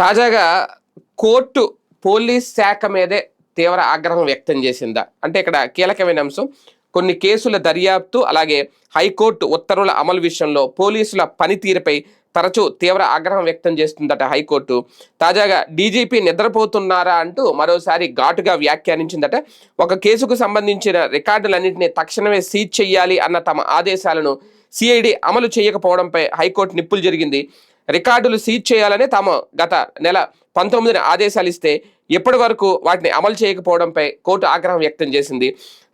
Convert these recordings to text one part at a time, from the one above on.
తాజాగా court police శాఖ మీదే తీవ్ర ఆగ్రహం వ్యక్తం చేసిందా? అంటే ఇక్కడ కీలకమైన అంశం కొన్ని కేసుల దర్యాప్తు అలాగే హైకోర్టు ఉత్తర్వుల అమలు విషయంలో పోలీసుల పనితీరుపై తరచూ తీవ్ర ఆగ్రహం వ్యక్తం చేస్తుందట హైకోర్టు. తాజాగా డీజీపీ నిద్రపోతున్నారా అంటూ మరోసారి ఘాటుగా వ్యాఖ్యానించిందట. ఒక కేసుకు సంబంధించిన రికార్డులన్నింటినీ తక్షణమే సీజ్ చేయాలి అన్న తమ ఆదేశాలను సిఐడి అమలు చేయకపోవడంపై హైకోర్టు నిప్పులు జరిగింది. రికార్డులు సీజ్ చేయాలని తాము గత నెల పంతొమ్మిదిన ఆదేశాలు ఇస్తే ఇప్పటి వరకు వాటిని అమలు చేయకపోవడంపై కోర్టు ఆగ్రహం వ్యక్తం చేసింది.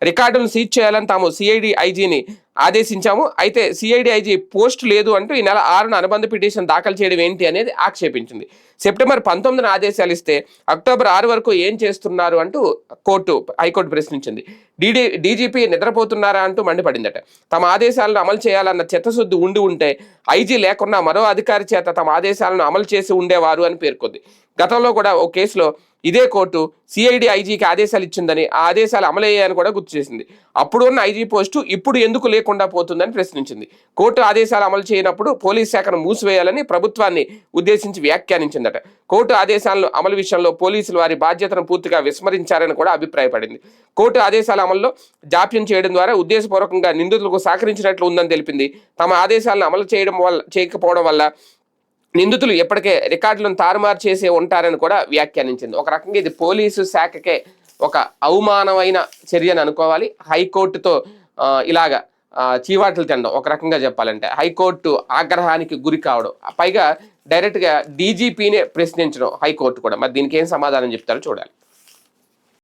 రికార్డులను సీజ్ చేయాలని తాము సిఐడి ఐజీని ఆదేశించాము. అయితే సిఐడి ఐజీ పోస్ట్ లేదు అంటూ ఈ నెల ఆరున అనుబంధ పిటిషన్ దాఖలు చేయడం ఏంటి అనేది ఆక్షేపించింది. సెప్టెంబర్ పంతొమ్మిదిన ఆదేశాలు ఇస్తే అక్టోబర్ ఆరు వరకు ఏం చేస్తున్నారు అంటూ కోర్టు హైకోర్టు ప్రశ్నించింది. డీడీ డీజీపీ నిద్రపోతున్నారా అంటూ మండిపడిందట. తమ ఆదేశాలను అమలు చేయాలన్న చిత్తశుద్ధి ఉండి ఉంటే ఐజీ లేకున్నా మరో అధికారి చేత తమ ఆదేశాలను అమలు చేసి ఉండేవారు అని పేర్కొంది. గతంలో కూడా ఓ కేసులో ఇదే కోర్టు సిఐడి ఐజీకి ఆదేశాలు ఇచ్చిందని ఆ ఆదేశాలు అమలయ్యాయని కూడా గుర్తు చేసింది. అప్పుడు ఉన్న ఐజీ పోస్టు ఇప్పుడు ఎందుకు లేకుండా పోతుందని ప్రశ్నించింది. కోర్టు ఆదేశాలు అమలు చేయనప్పుడు పోలీస్ శాఖను మూసివేయాలని ప్రభుత్వాన్ని ఉద్దేశించి వ్యాఖ్యానించిందట. కోర్టు ఆదేశాలను అమలు విషయంలో పోలీసులు వారి బాధ్యతను పూర్తిగా విస్మరించారని కూడా అభిప్రాయపడింది. కోర్టు ఆదేశాల అమల్లో జాప్యం చేయడం ద్వారా ఉద్దేశపూర్వకంగా నిందితులకు సహకరించినట్లు ఉందని తెలిపింది. తమ ఆదేశాలను అమలు చేయడం వల్ల చేయకపోవడం వల్ల నిందితులు ఎప్పటికే రికార్డులను తారుమారు చేసే ఉంటారని కూడా వ్యాఖ్యానించింది. ఒక రకంగా ఇది పోలీసు శాఖకే ఒక అవమానమైన చర్యని అనుకోవాలి. హైకోర్టుతో ఇలాగ చీవాట్లు తినడం ఒక రకంగా చెప్పాలంటే. హైకోర్టు ఆగ్రహానికి గురి కావడం. పైగా డైరెక్ట్గా డీజీపీనే ప్రశ్నించడం హైకోర్టు కూడా. మరి దీనికి ఏం సమాధానం చెప్తారో చూడాలి.